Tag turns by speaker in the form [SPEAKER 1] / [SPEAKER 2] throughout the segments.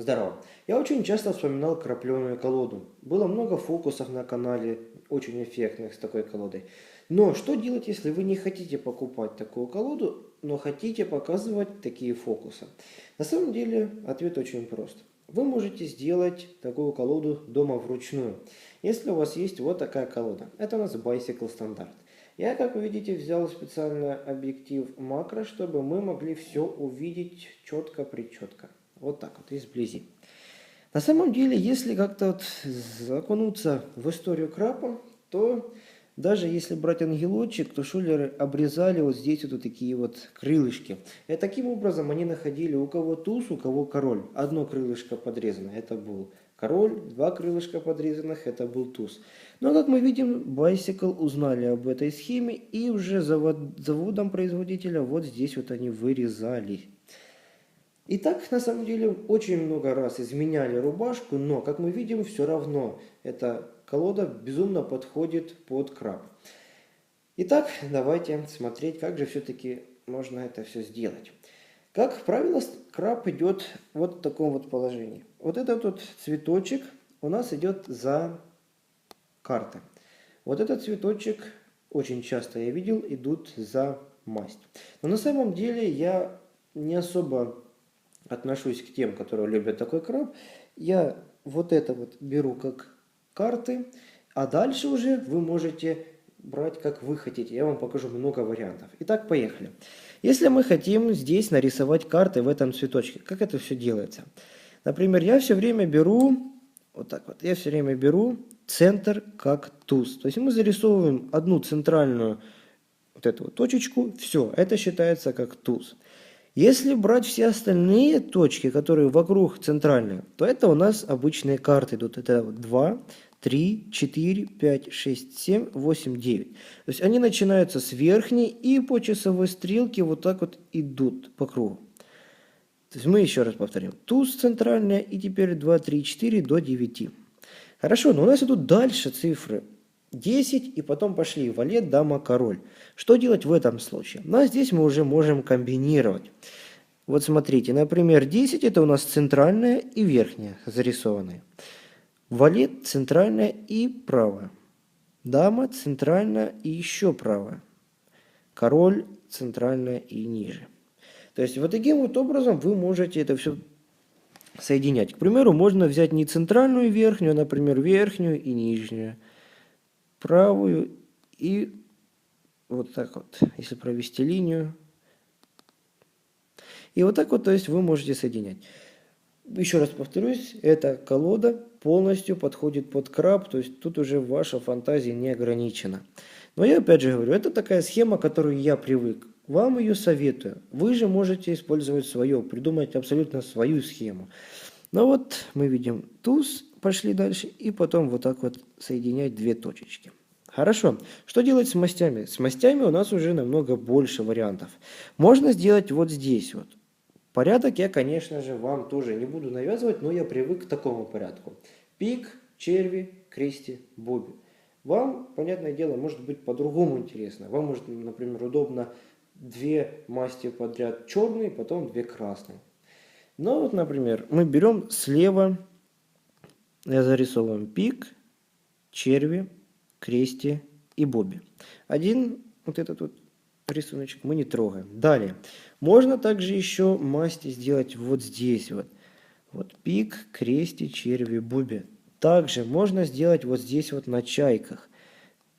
[SPEAKER 1] Здорово. Я очень часто вспоминал крапленую колоду. Было много фокусов на канале, очень эффектных с такой колодой. Но что делать, если вы не хотите покупать такую колоду, но хотите показывать такие фокусы? На самом деле ответ очень прост. Вы можете сделать такую колоду дома вручную, если у вас есть вот такая колода. Это у нас Bicycle стандарт. Я, как вы видите, взял специальный объектив макро, чтобы мы могли все увидеть четко-причетко. Вот так вот, изблизи. На самом деле, если как-то вот окунуться в историю крапа, то даже если брать ангелочек, то шулеры обрезали вот здесь вот такие вот крылышки. И таким образом они находили у кого туз, у кого король. Одно крылышко подрезано, это был король, два крылышка подрезанных, это был туз. Но как мы видим, Bicycle узнали об этой схеме и уже завод, заводом производителя вот здесь вот они вырезали. И так, на самом деле, очень много раз изменяли рубашку, но, как мы видим, все равно эта колода безумно подходит под краб. Итак, давайте смотреть, как же все-таки можно это все сделать. Как правило, краб идет вот в таком вот положении. Вот этот вот цветочек у нас идет за карты. Вот этот цветочек очень часто я видел идут за масть. Но на самом деле я не особо отношусь к тем, которые любят такой краб, я вот это вот беру как карты, а дальше уже вы можете брать как вы хотите. Я вам покажу много вариантов. Итак, поехали. Если мы хотим здесь нарисовать карты в этом цветочке, как это все делается? Например, я все время беру, вот так вот, я все время беру центр как туз. То есть мы зарисовываем одну центральную вот эту вот точечку, все, это считается как туз. Если брать все остальные точки, которые вокруг центральных, то это у нас обычные карты идут. Это 2, 3, 4, 5, 6, 7, 8, 9. То есть они начинаются с верхней и по часовой стрелке вот так вот идут по кругу. То есть мы еще раз повторим. Туз центральная и теперь 2, 3, 4 до 9. Хорошо, но у нас идут дальше цифры. 10 и потом пошли валет, дама, король. Что делать в этом случае? Ну, а здесь мы уже можем комбинировать. Вот смотрите, например, 10 это у нас центральная и верхняя зарисованные. Валет центральная и правая. Дама центральная и еще правая. Король центральная и ниже. То есть вот таким вот образом вы можете это все соединять. К примеру, можно взять не центральную и верхнюю, а, например, верхнюю и нижнюю правую и вот так вот, если провести линию. И вот так вот, то есть вы можете соединять. Еще раз повторюсь, эта колода полностью подходит под краб, то есть тут уже ваша фантазия не ограничена. Но я опять же говорю, это такая схема, к которой я привык. Вам ее советую. Вы же можете использовать свое, придумать абсолютно свою схему. Но вот мы видим туз, пошли дальше, и потом вот так вот соединять две точечки. Хорошо. Что делать с мастями? С мастями у нас уже намного больше вариантов. Можно сделать вот здесь вот. Порядок я, конечно же, вам тоже не буду навязывать, но я привык к такому порядку. Пик, черви, крести, боби. Вам, понятное дело, может быть по-другому интересно. Вам может, например, удобно две масти подряд черные, потом две красные. Но вот, например, мы берем слева, зарисовываем пик, черви, кресте и бобе. Один вот этот вот рисуночек мы не трогаем. Далее. Можно также еще масти сделать вот здесь вот. Вот пик, кресте, черви, бубе. Также можно сделать вот здесь вот на чайках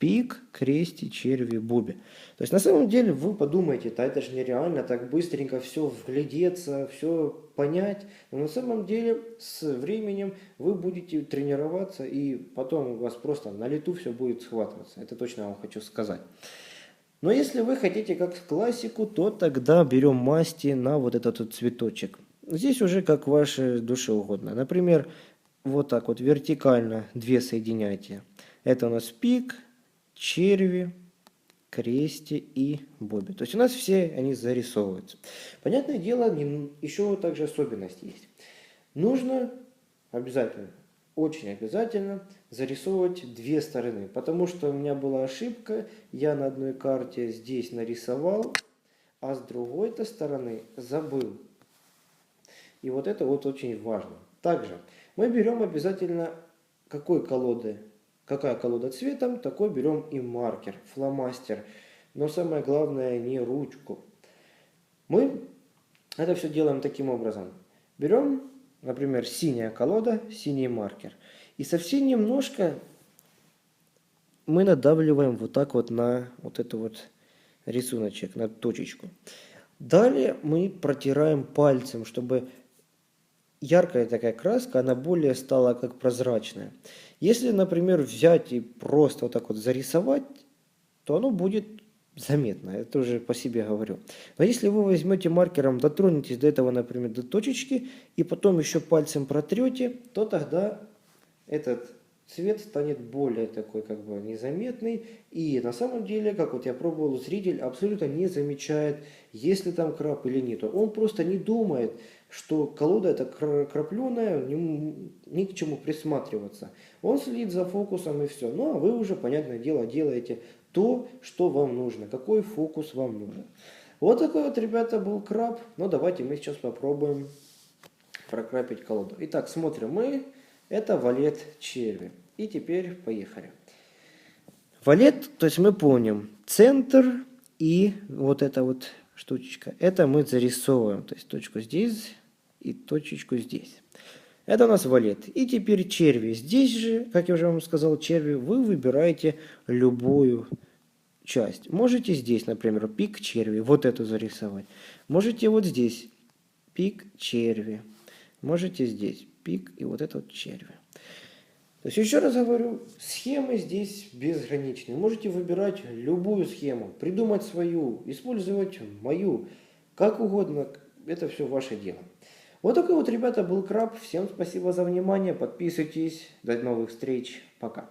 [SPEAKER 1] пик, крести, черви, буби. То есть на самом деле вы подумаете, да это же нереально так быстренько все вглядеться, все понять. Но на самом деле с временем вы будете тренироваться и потом у вас просто на лету все будет схватываться. Это точно вам хочу сказать. Но если вы хотите как классику, то тогда берем масти на вот этот вот цветочек. Здесь уже как вашей душе угодно. Например, вот так вот вертикально две соединяйте. Это у нас пик, черви, кресте и бобе. То есть у нас все они зарисовываются. Понятное дело, еще также особенность есть. Нужно обязательно, очень обязательно зарисовывать две стороны. Потому что у меня была ошибка, я на одной карте здесь нарисовал, а с другой-то стороны забыл. И вот это вот очень важно. Также мы берем обязательно какой колоды, какая колода цветом, такой берем и маркер, фломастер. Но самое главное не ручку. Мы это все делаем таким образом. Берем, например, синяя колода, синий маркер. И совсем немножко мы надавливаем вот так вот на вот эту вот рисуночек, на точечку. Далее мы протираем пальцем, чтобы яркая такая краска, она более стала как прозрачная. Если, например, взять и просто вот так вот зарисовать, то оно будет заметно, это уже по себе говорю. Но если вы возьмете маркером, дотронетесь до этого, например, до точечки, и потом еще пальцем протрете, то тогда этот цвет станет более такой как бы незаметный. И на самом деле, как вот я пробовал, зритель абсолютно не замечает, есть ли там краб или нет. Он просто не думает, что колода это крапленая, ни, к чему присматриваться. Он следит за фокусом и все. Ну а вы уже, понятное дело, делаете то, что вам нужно, какой фокус вам нужен. Вот такой вот, ребята, был краб. Но давайте мы сейчас попробуем прокрапить колоду. Итак, смотрим мы. Это валет черви. И теперь поехали. Валет, то есть мы помним, центр и вот эта вот штучечка. Это мы зарисовываем, то есть точку здесь и точечку здесь. Это у нас валет. И теперь черви. Здесь же, как я уже вам сказал, черви, вы выбираете любую часть. Можете здесь, например, пик черви, вот эту зарисовать. Можете вот здесь пик черви. Можете здесь пик и вот этот черви. То есть, еще раз говорю, схемы здесь безграничны. Можете выбирать любую схему, придумать свою, использовать мою, как угодно. Это все ваше дело. Вот такой вот, ребята, был краб. Всем спасибо за внимание. Подписывайтесь. До новых встреч. Пока.